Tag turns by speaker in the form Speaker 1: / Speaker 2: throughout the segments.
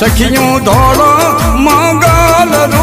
Speaker 1: સખિયું ધોળો મંગલ રૂ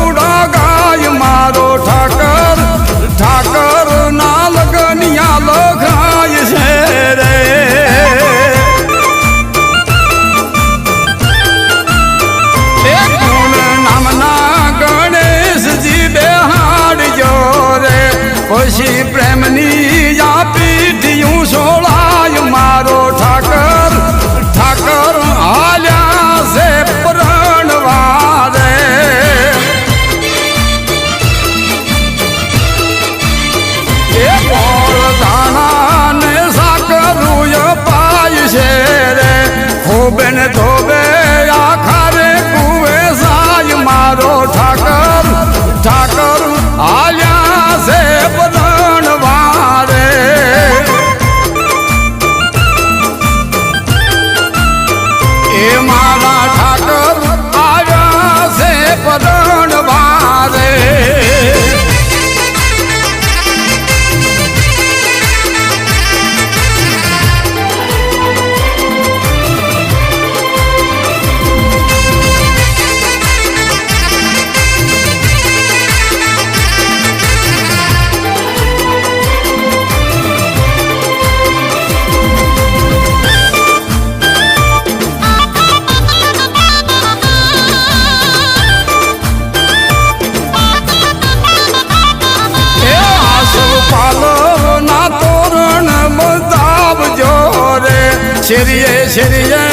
Speaker 1: શેરીએ શેરીએ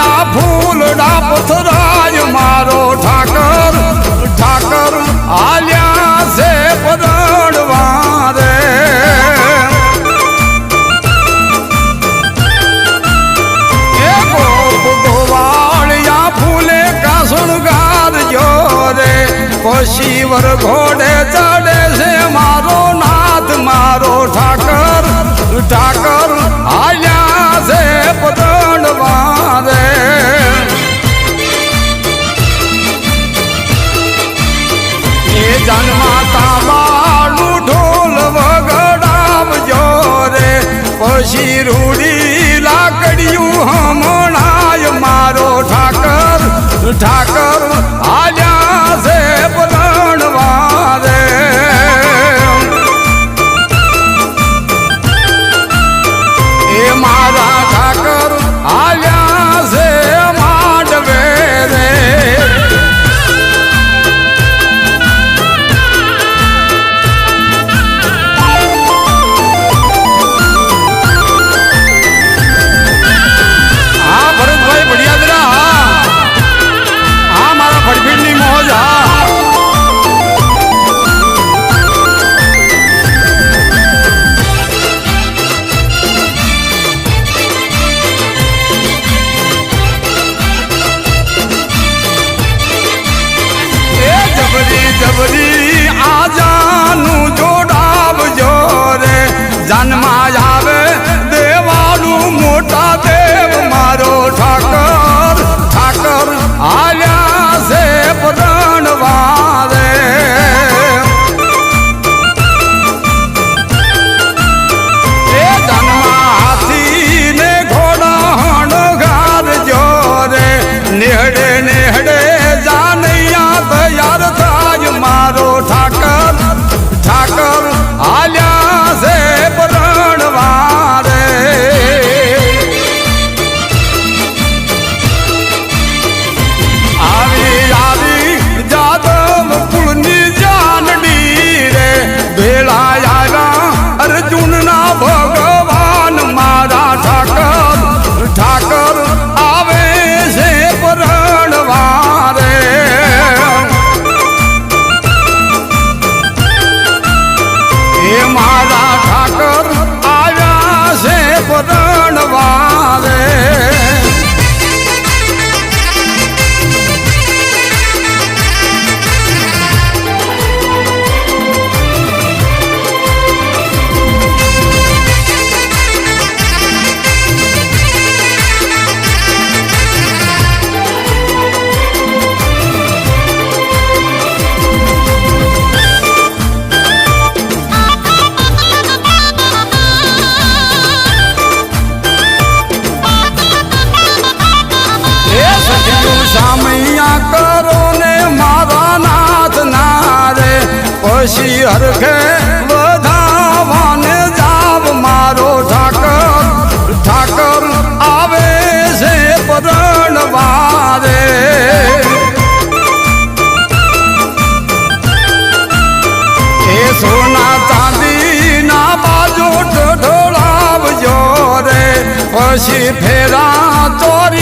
Speaker 1: આ ફૂલડા પથરાય મારો ઠાકર ઠાકર આલ્યા છે પરણવા રે. એ ગોવાળિયા ફૂલે કાસણ ગાર જો રે, કોશી ઘોડે ચડે ઢાકા
Speaker 2: 것이 배가 떠리